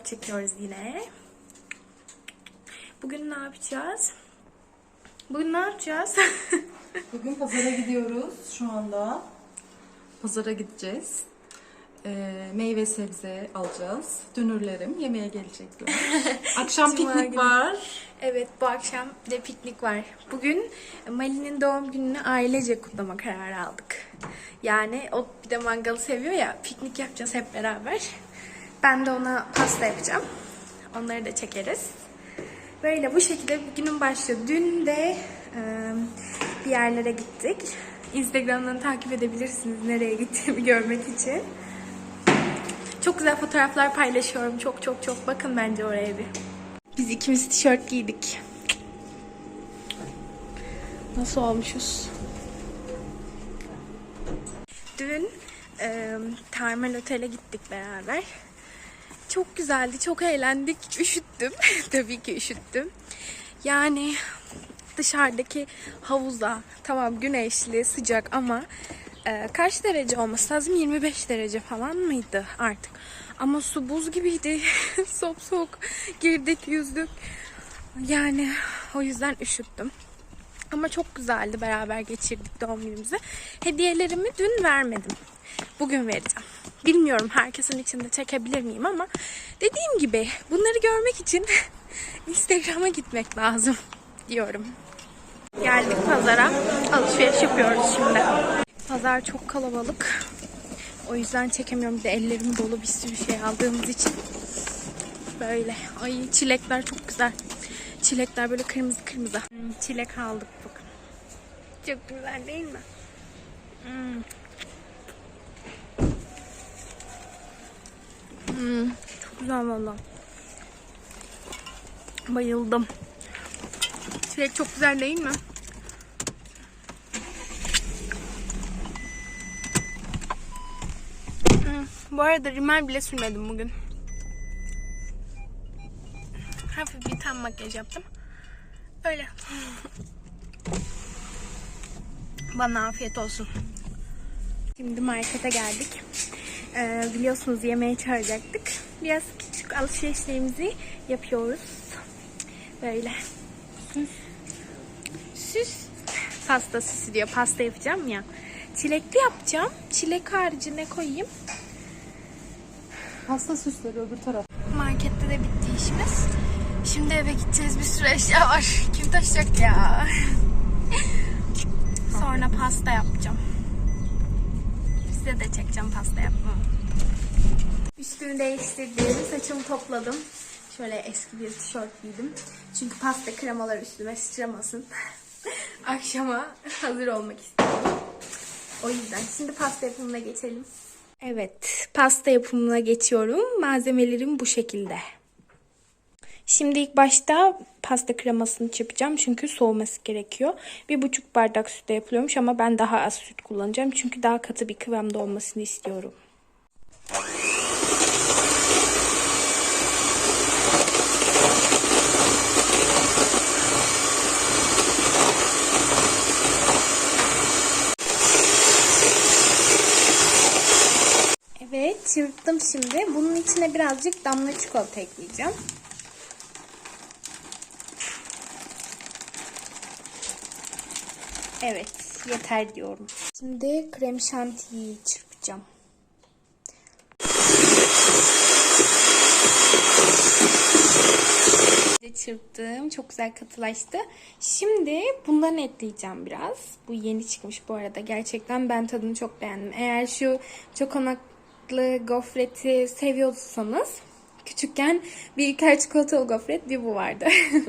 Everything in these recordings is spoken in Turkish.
vlog çekiyoruz yine. Bugün ne yapacağız? Bugün ne yapacağız? Bugün pazara gidiyoruz şu anda. Pazara gideceğiz. Ee, meyve sebze alacağız. Dünürlerim yemeğe gelecekler. Akşam Cuma piknik günü. var. evet bu akşam de piknik var. Bugün Mali'nin doğum gününü ailece kutlama kararı aldık. Yani o bir de mangalı seviyor ya piknik yapacağız hep beraber. Ben de ona pasta yapacağım. Onları da çekeriz. Böyle bu şekilde günün başladı. Dün de e, bir yerlere gittik. Instagram'dan takip edebilirsiniz nereye gittiğimi görmek için. Çok güzel fotoğraflar paylaşıyorum. Çok çok çok bakın bence oraya bir. Biz ikimiz tişört giydik. Nasıl olmuşuz? Dün e, termal otele gittik beraber. Çok güzeldi, çok eğlendik. Üşüttüm. Tabii ki üşüttüm. Yani dışarıdaki havuza tamam güneşli, sıcak ama e, kaç derece olması lazım? 25 derece falan mıydı artık? Ama su buz gibiydi. Sop soğuk girdik, yüzdük. Yani o yüzden üşüttüm. Ama çok güzeldi beraber geçirdik doğum günümüzü. Hediyelerimi dün vermedim. Bugün vereceğim. Bilmiyorum herkesin içinde çekebilir miyim ama dediğim gibi bunları görmek için Instagram'a gitmek lazım diyorum. Geldik pazara. Alışveriş yapıyoruz şimdi. Pazar çok kalabalık. O yüzden çekemiyorum. Bir de ellerim dolu bir sürü şey aldığımız için. Böyle. Ay çilekler çok güzel. Çilekler böyle kırmızı kırmızı. Hmm, çilek aldık bakın. Çok güzel değil mi? Hmm. Hmm, çok güzel valla. Bayıldım. Çilek çok güzel değil mi? Hmm, bu arada rimel bile sürmedim bugün. Hafif bir tam makyaj yaptım. Öyle. Bana afiyet olsun. Şimdi markete geldik. Ee, biliyorsunuz yemeğe çağıracaktık. Biraz küçük alışverişlerimizi yapıyoruz. Böyle. Süs. Pasta süsü diyor. Pasta yapacağım ya. Çilekli yapacağım. Çilek harici ne koyayım? Pasta süsleri öbür taraf. Markette de bitti işimiz. Şimdi eve gideceğiz. Bir sürü eşya var. Kim taşıyacak ya? Sonra pasta yapacağım. Size de çekeceğim pasta yapmamı. Üstümü değiştirdim. Saçımı topladım. Şöyle eski bir tişört giydim. Çünkü pasta kremalar üstüme sıçramasın. Akşama hazır olmak istiyorum. O yüzden şimdi pasta yapımına geçelim. Evet, pasta yapımına geçiyorum. Malzemelerim bu şekilde. Şimdi ilk başta pasta kremasını çırpacağım çünkü soğuması gerekiyor. Bir buçuk bardak sütle yapılıyormuş ama ben daha az süt kullanacağım çünkü daha katı bir kıvamda olmasını istiyorum. Evet çırptım şimdi. Bunun içine birazcık damla çikolata ekleyeceğim. Evet yeter diyorum. Şimdi krem şantiyi çırpacağım. çırptım. Çok güzel katılaştı. Şimdi bundan ekleyeceğim biraz. Bu yeni çıkmış bu arada. Gerçekten ben tadını çok beğendim. Eğer şu çokonatlı gofreti seviyorsanız küçükken bir ay çikolatalı gofret bir bu vardı.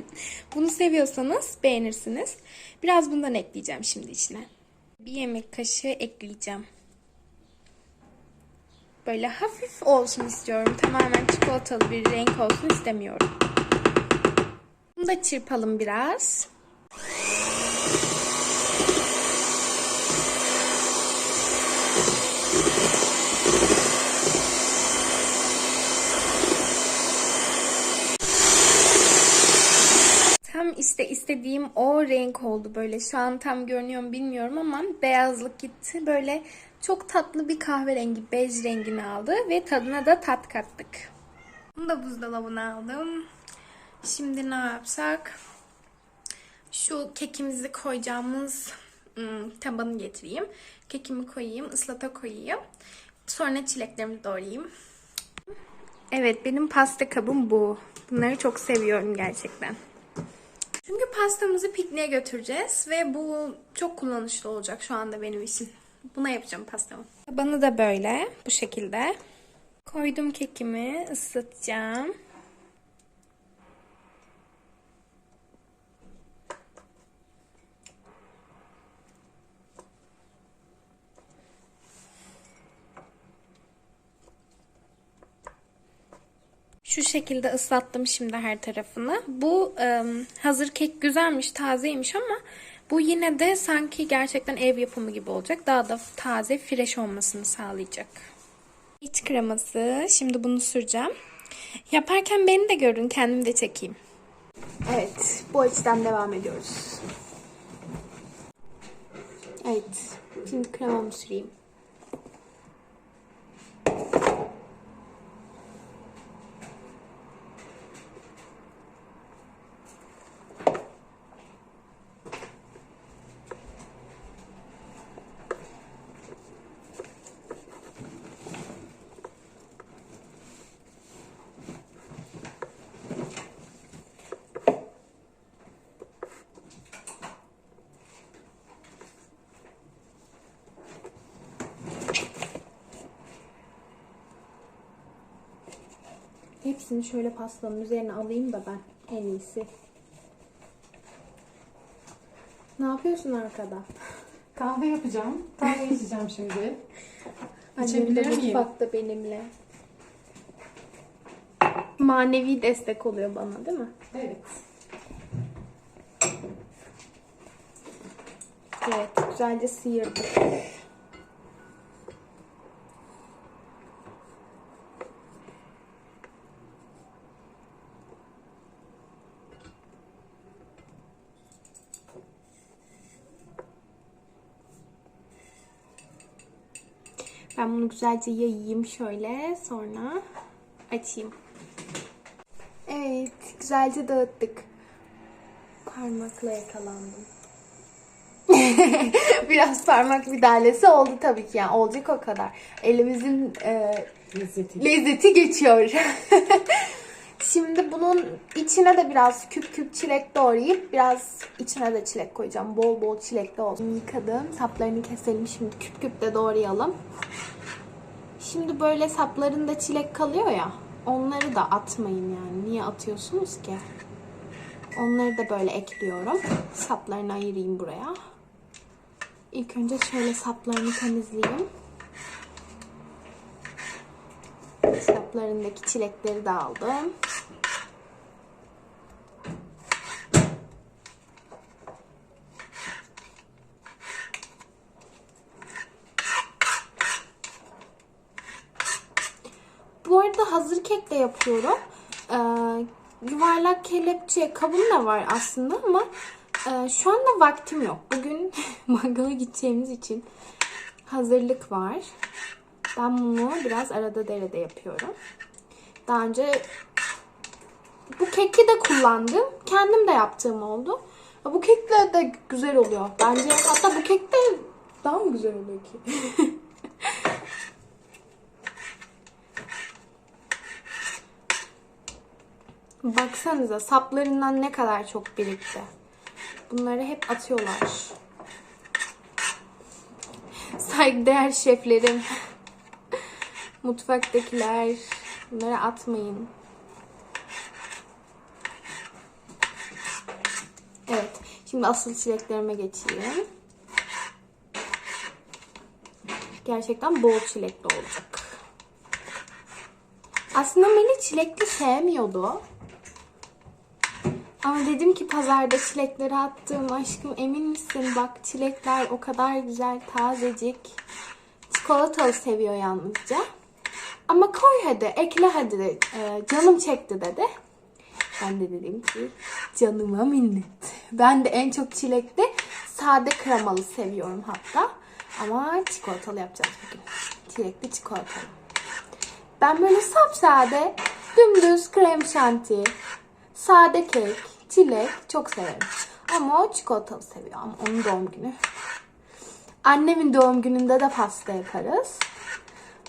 Bunu seviyorsanız beğenirsiniz. Biraz bundan ekleyeceğim şimdi içine. Bir yemek kaşığı ekleyeceğim. Böyle hafif olsun istiyorum. Tamamen çikolatalı bir renk olsun istemiyorum. Bunu da çırpalım biraz. Tam işte istediğim o renk oldu böyle. Şu an tam görünüyor mu bilmiyorum ama beyazlık gitti. Böyle çok tatlı bir kahverengi, bej rengini aldı ve tadına da tat kattık. Bunu da buzdolabına aldım. Şimdi ne yapsak? Şu kekimizi koyacağımız ım, tabanı getireyim. Kekimi koyayım, ıslata koyayım. Sonra çileklerimi doğrayayım. Evet, benim pasta kabım bu. Bunları çok seviyorum gerçekten. Çünkü pastamızı pikniğe götüreceğiz ve bu çok kullanışlı olacak şu anda benim için. Buna yapacağım pastamı. Tabanı da böyle, bu şekilde. Koydum kekimi, ıslatacağım. Şu şekilde ıslattım şimdi her tarafını. Bu ım, hazır kek güzelmiş, tazeymiş ama bu yine de sanki gerçekten ev yapımı gibi olacak. Daha da taze, fresh olmasını sağlayacak. İç kreması. Şimdi bunu süreceğim. Yaparken beni de görün, kendim de çekeyim. Evet, bu açıdan devam ediyoruz. Evet, şimdi kremamı süreyim. Hepsini şöyle pastanın üzerine alayım da ben en iyisi. Ne yapıyorsun arkada? Kahve yapacağım. Kahve içeceğim şimdi. İçebilir miyim? mutfakta benimle. Manevi destek oluyor bana değil mi? Evet. Evet, güzelce sıyırdık. Ben bunu güzelce yayayım şöyle sonra açayım. Evet, güzelce dağıttık. Parmakla yakalandım. Biraz parmak müdahalesi oldu tabii ki yani olacak o kadar. Elimizin e, Lezzeti. lezzeti geçiyor. Şimdi bunun içine de biraz küp küp çilek doğrayıp biraz içine de çilek koyacağım. Bol bol çilekli olsun. Yıkadım. Saplarını keselim. Şimdi küp küp de doğrayalım. Şimdi böyle saplarında çilek kalıyor ya. Onları da atmayın yani. Niye atıyorsunuz ki? Onları da böyle ekliyorum. Saplarını ayırayım buraya. İlk önce şöyle saplarını temizleyeyim. Saplarındaki çilekleri de aldım. Bu arada hazır kek de yapıyorum. Ee, yuvarlak kelepçe kabım da var aslında ama e, şu anda vaktim yok. Bugün mangala gideceğimiz için hazırlık var. Ben bunu biraz arada derede yapıyorum. Daha önce bu keki de kullandım. Kendim de yaptığım oldu. Bu kekle de güzel oluyor. Bence hatta bu kek de daha mı güzel oluyor ki? Baksanıza saplarından ne kadar çok birikti. Bunları hep atıyorlar. Saygıdeğer şeflerim. Mutfaktakiler. Bunları atmayın. Evet. Şimdi asıl çileklerime geçeyim. Gerçekten bol çilekli olacak. Aslında Melih çilekli sevmiyordu. Ama dedim ki pazarda çilekleri attım. Aşkım emin misin? Bak çilekler o kadar güzel, tazecik. Çikolatalı seviyor yalnızca. Ama koy hadi, ekle hadi. e, canım çekti dedi. Ben de dedim ki canıma minnet. Ben de en çok çilekli sade kremalı seviyorum hatta. Ama çikolatalı yapacağız bugün. Çilekli çikolatalı. Ben böyle sapsade Dümdüz krem şanti, sade kek, çilek çok severim. Ama o çikolatalı seviyor ama onun doğum günü. Annemin doğum gününde de pasta yaparız.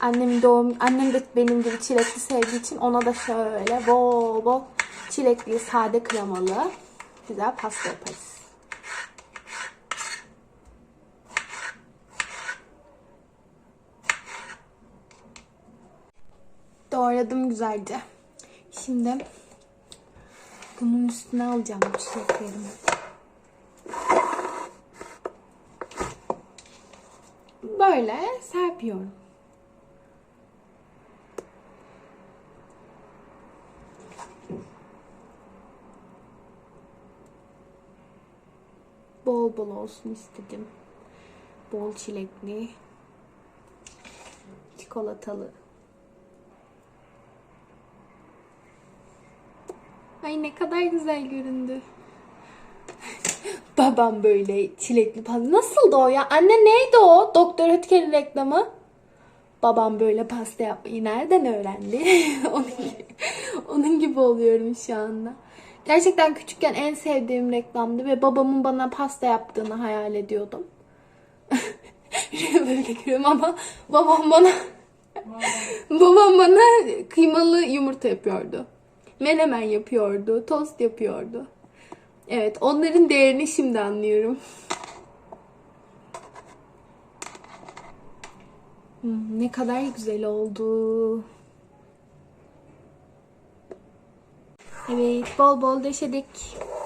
Annemin doğum, annem de benim gibi çilekli sevdiği için ona da şöyle bol bol çilekli, sade kremalı güzel pasta yaparız. Doğradım güzelce. Şimdi bunun üstüne alacağım çileklerimi. Böyle serpiyorum. Bol bol olsun istedim. Bol çilekli. Çikolatalı. Ay kadar güzel göründü. Babam böyle çilekli pasta. Nasıldı o ya? Anne neydi o? Doktor Ötker'in reklamı. Babam böyle pasta yapmayı nereden öğrendi? onun, gibi, onun gibi oluyorum şu anda. Gerçekten küçükken en sevdiğim reklamdı ve babamın bana pasta yaptığını hayal ediyordum. böyle gülüyorum ama babam bana babam bana kıymalı yumurta yapıyordu. Menemen yapıyordu, tost yapıyordu. Evet, onların değerini şimdi anlıyorum. Hmm, ne kadar güzel oldu. Evet, bol bol döşedik.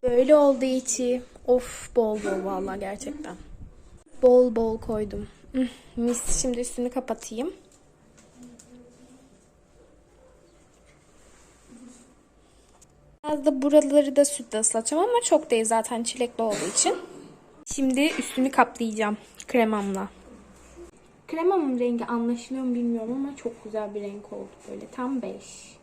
Böyle oldu içi. Of, bol bol vallahi gerçekten. Bol bol koydum. Hmm, Mis. Şimdi üstünü kapatayım. Biraz da buraları da sütle ıslatacağım ama çok değil zaten çilekli olduğu için. Şimdi üstünü kaplayacağım kremamla. Kremamın rengi anlaşılıyor mu bilmiyorum ama çok güzel bir renk oldu böyle. Tam beş.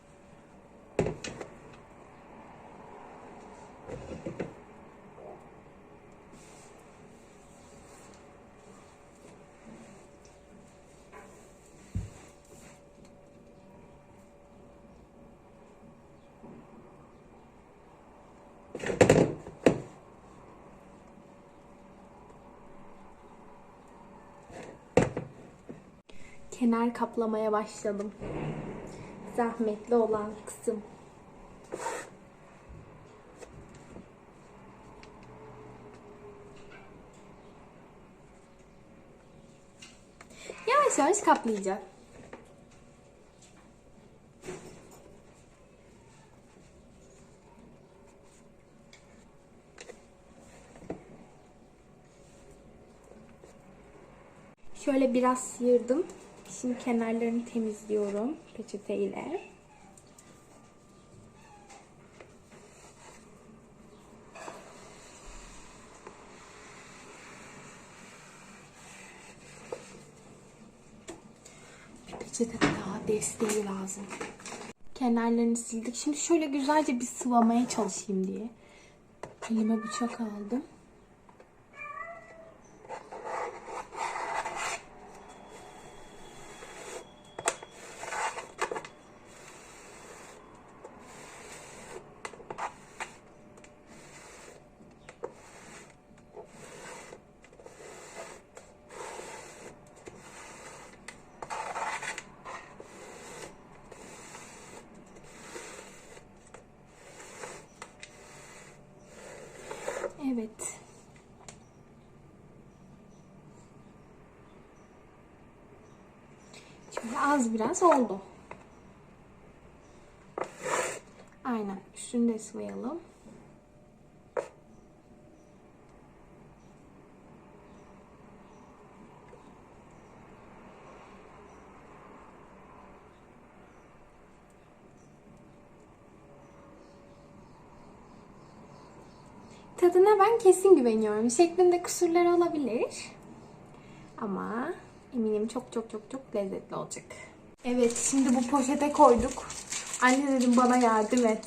Kenar kaplamaya başladım. Zahmetli olan kısım. Yavaş yavaş kaplayacağım. Şöyle biraz sıyırdım. Şimdi kenarlarını temizliyorum peçeteyle. Peçete daha desteği lazım. Kenarlarını sildik. Şimdi şöyle güzelce bir sıvamaya çalışayım diye. Elime bıçak aldım. Evet. Şöyle az biraz oldu. Aynen. Üstünü de sıvayalım. Tadına ben kesin güveniyorum. Şeklinde kusurlar olabilir. Ama eminim çok çok çok çok lezzetli olacak. Evet şimdi bu poşete koyduk. Anne dedim bana yardım et.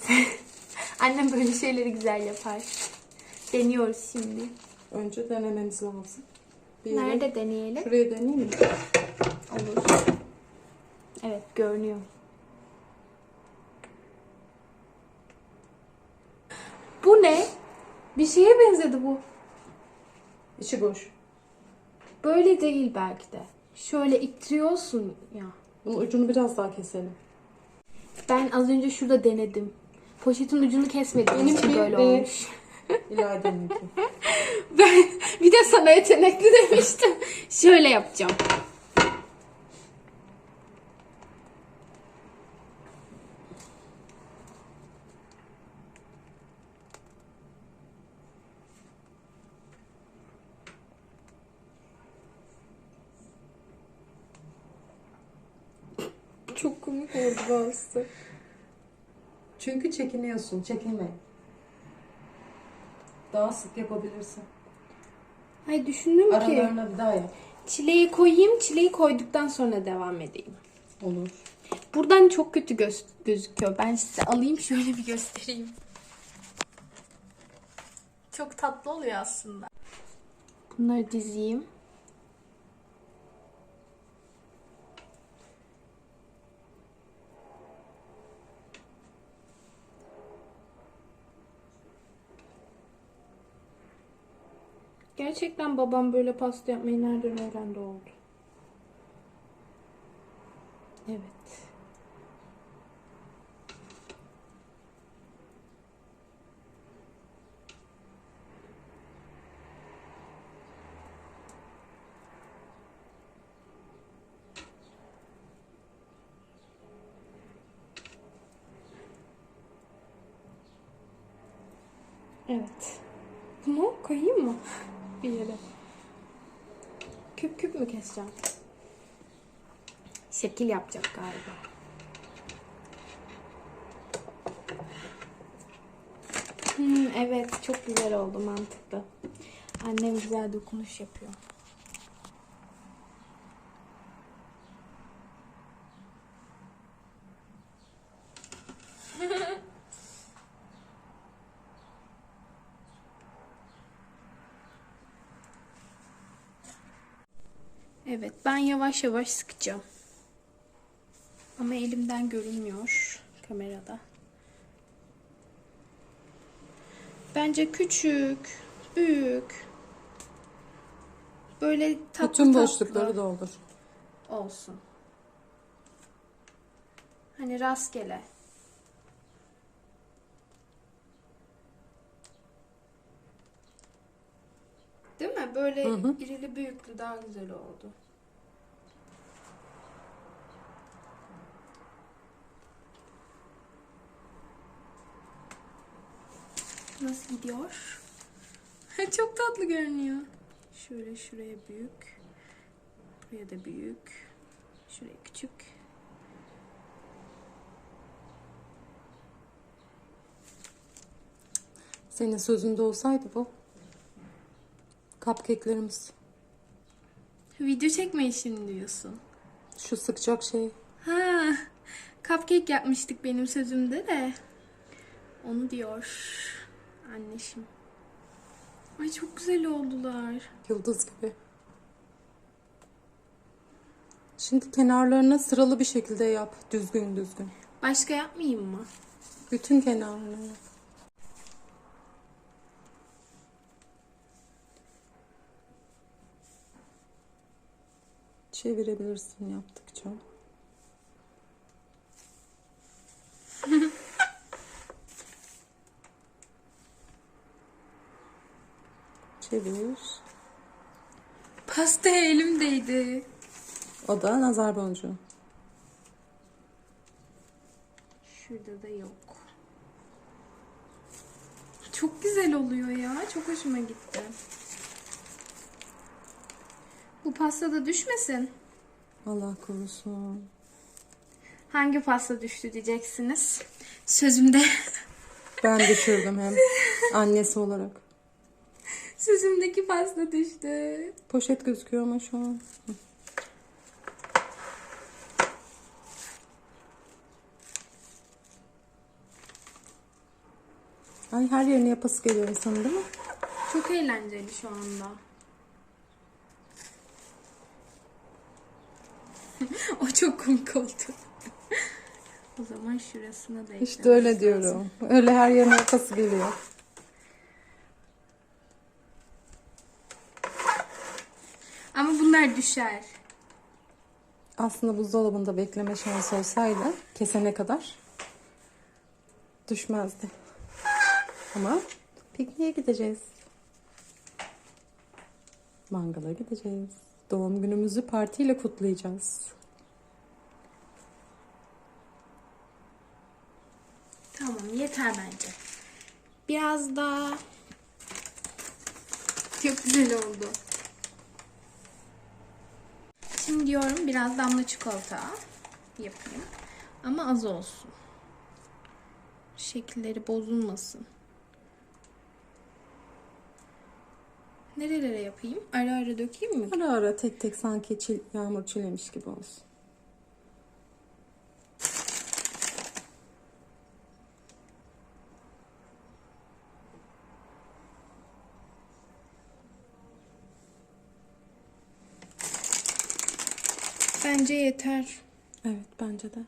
Annem böyle şeyleri güzel yapar. Deniyoruz şimdi. Önce denememiz lazım. Bir yere- Nerede deneyelim? Şuraya deneyeyim mi? Olur. Evet görünüyor. Bu ne? Bir şeye benzedi bu. İçi boş. Böyle değil belki de. Şöyle ittiriyorsun ya. Bunun ucunu biraz daha keselim. Ben az önce şurada denedim. Poşetin ucunu kesmediğim Benim için bir böyle de- olmuş. İlayda'nınki. Ben bir de sana yetenekli demiştim. Şöyle yapacağım. Çok bazısı. Çünkü çekiniyorsun. Çekinme. Daha sık yapabilirsin. Ay düşündüm ki Aralarına bir daha yap. çileği koyayım, çileği koyduktan sonra devam edeyim. Olur. Buradan çok kötü göz- gözüküyor. Ben size alayım şöyle bir göstereyim. Çok tatlı oluyor aslında. Bunları dizeyim. Gerçekten babam böyle pasta yapmayı nereden öğrendi oldu. Evet. Evet. Bunu koyayım mı? Yere. Küp küp mü keseceğim? Şekil yapacak galiba. Hmm, evet çok güzel oldu mantıklı. Annem güzel dokunuş yapıyor. Evet ben yavaş yavaş sıkacağım. Ama elimden görünmüyor kamerada. Bence küçük, büyük. Böyle tatlı Bütün tatlı boşlukları doldur. olsun. Hani rastgele. Değil mi? Böyle irili büyüklü daha güzel oldu. Nasıl gidiyor? Çok tatlı görünüyor. Şöyle şuraya büyük. Buraya da büyük. Şuraya küçük. Senin sözünde olsaydı bu. Cupcake'lerimiz. Video çekme işini diyorsun. Şu sıkacak şey. Ha, cupcake yapmıştık benim sözümde de. Onu diyor anneşim. Ay çok güzel oldular. Yıldız gibi. Şimdi kenarlarına sıralı bir şekilde yap. Düzgün düzgün. Başka yapmayayım mı? Bütün kenarlarına yap. Çevirebilirsin yaptıkça. Çevir. Pasta elimdeydi. O da nazar boncuğu. Şurada da yok. Çok güzel oluyor ya. Çok hoşuma gitti. Bu pasta da düşmesin. Allah korusun. Hangi pasta düştü diyeceksiniz. Sözümde Ben düşürdüm hem annesi olarak. Sözümdeki pasta düştü. Poşet gözüküyor ama şu an. Ay her yerini yapası geliyor insanın değil mi? Çok eğlenceli şu anda. o çok komik oldu. o zaman şurasına da İşte öyle lazım. diyorum. Öyle her yerine yapası geliyor. Ama bunlar düşer. Aslında buzdolabında bekleme şansı olsaydı kesene kadar düşmezdi. Ama pikniğe gideceğiz. Mangala gideceğiz. Doğum günümüzü partiyle kutlayacağız. Tamam yeter bence. Biraz daha çok güzel oldu. Şimdi diyorum biraz damla çikolata yapayım. Ama az olsun. Şekilleri bozulmasın. Nerelere yapayım? Ara ara dökeyim mi? Ara ara tek tek sanki çil, yağmur çilemiş gibi olsun. Bence yeter. Evet bence de.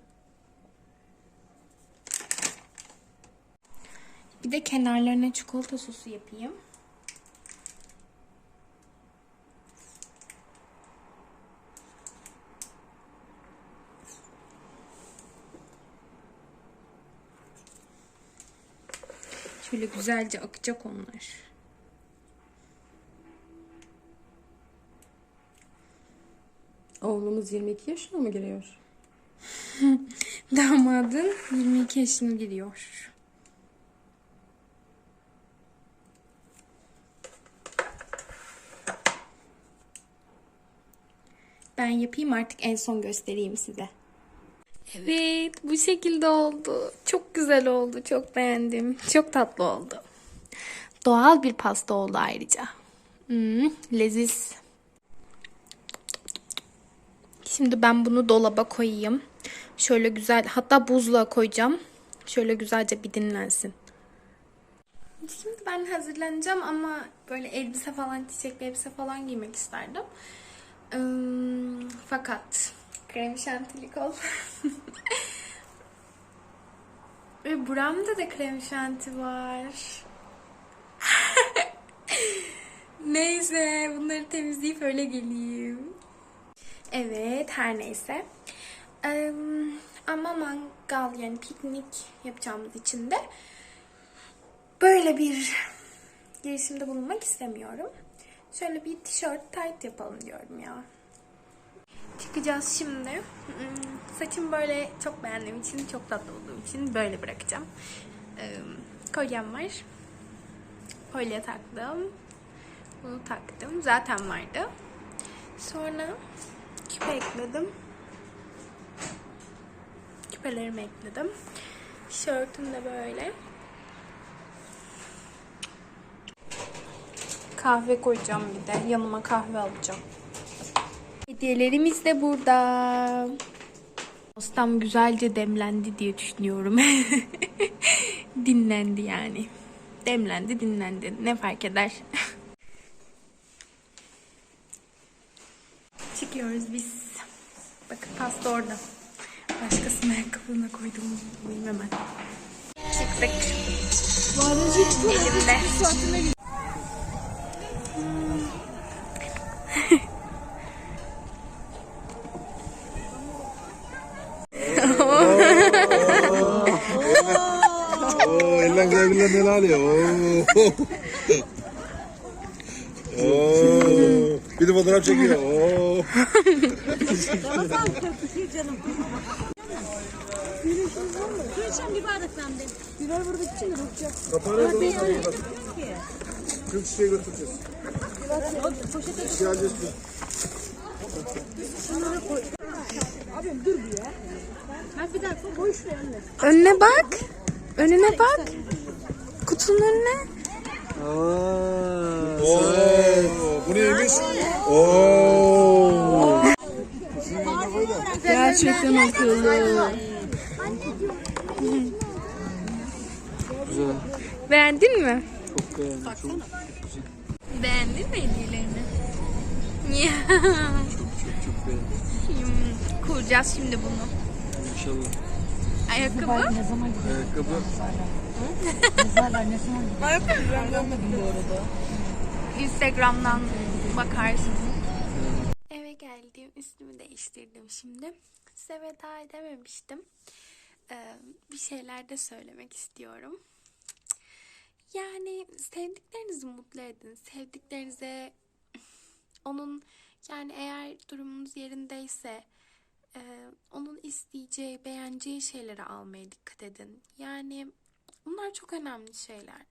Bir de kenarlarına çikolata sosu yapayım. Şöyle güzelce akacak onlar. Oğlumuz 22 yaşına mı giriyor? Damadın 22 yaşına giriyor. Ben yapayım artık en son göstereyim size. Evet bu şekilde oldu. Çok güzel oldu. Çok beğendim. Çok tatlı oldu. Doğal bir pasta oldu ayrıca. Hmm, leziz. Şimdi ben bunu dolaba koyayım. Şöyle güzel hatta buzluğa koyacağım. Şöyle güzelce bir dinlensin. Şimdi ben hazırlanacağım ama böyle elbise falan çiçekli elbise falan giymek isterdim. Im, fakat krem şantilik ol. Ve buramda da krem şanti var. Neyse bunları temizleyip öyle geleyim. Evet her neyse. Eee, ama mangal yani piknik yapacağımız için de böyle bir girişimde bulunmak istemiyorum. Şöyle bir tişört tight yapalım diyorum ya. Çıkacağız şimdi. Hmm, Saçım böyle çok beğendiğim için, çok tatlı olduğum için böyle bırakacağım. Kolyem var. Kolye taktım. Bunu taktım. Zaten vardı. Sonra küpe ekledim. Küpelerimi ekledim. Tişörtüm de böyle. Kahve koyacağım bir de. Yanıma kahve alacağım. Hediyelerimiz de burada. Postam güzelce demlendi diye düşünüyorum. dinlendi yani. Demlendi, dinlendi. Ne fark eder? Çıkıyoruz biz. Bakın pasta orada. Başkasının ayakkabına koydum. Buyum hemen. Çıktık. Elimde. Oo, eller birbirine neler alıyor. Oo. Oo. Bir de fotoğraf çekiyor. Oo. Alacağız. Önüne bak. Önüne bak. Kutunun önüne. Oo. Bu neymiş? Oo. Gerçekten akıllı. Beğendin mi? Çok beğendim. Çok Beğendin mi hediyelerini? Çok çok çok beğendim. Hmm, Kuracağız şimdi bunu. İnşallah. Ayakkabı. Ayakkabı. Instagram'dan bakarsın. üstümü değiştirdim şimdi. Size veda edememiştim. Ee, bir şeyler de söylemek istiyorum. Yani sevdiklerinizi mutlu edin. Sevdiklerinize onun yani eğer durumunuz yerindeyse e, onun isteyeceği, beğeneceği şeyleri almaya dikkat edin. Yani bunlar çok önemli şeyler.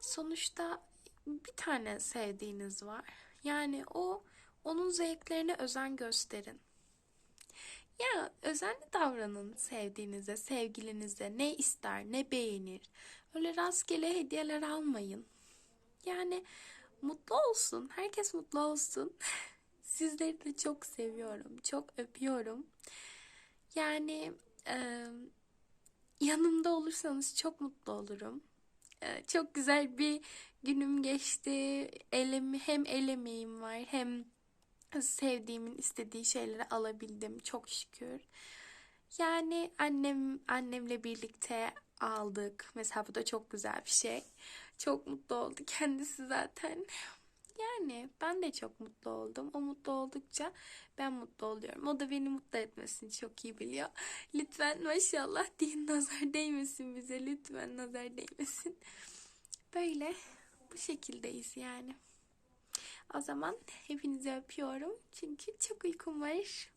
Sonuçta bir tane sevdiğiniz var. Yani o onun zevklerine özen gösterin. Ya özenli davranın sevdiğinize, sevgilinize. Ne ister, ne beğenir. Öyle rastgele hediyeler almayın. Yani mutlu olsun. Herkes mutlu olsun. Sizleri de çok seviyorum. Çok öpüyorum. Yani e, yanımda olursanız çok mutlu olurum. E, çok güzel bir günüm geçti. Elim, hem el emeğim var hem sevdiğimin istediği şeyleri alabildim çok şükür. Yani annem annemle birlikte aldık. Mesela bu da çok güzel bir şey. Çok mutlu oldu kendisi zaten. Yani ben de çok mutlu oldum. O mutlu oldukça ben mutlu oluyorum. O da beni mutlu etmesini çok iyi biliyor. Lütfen maşallah deyin nazar değmesin bize. Lütfen nazar değmesin. Böyle bu şekildeyiz yani. O zaman hepinizi öpüyorum. Çünkü çok uykum var.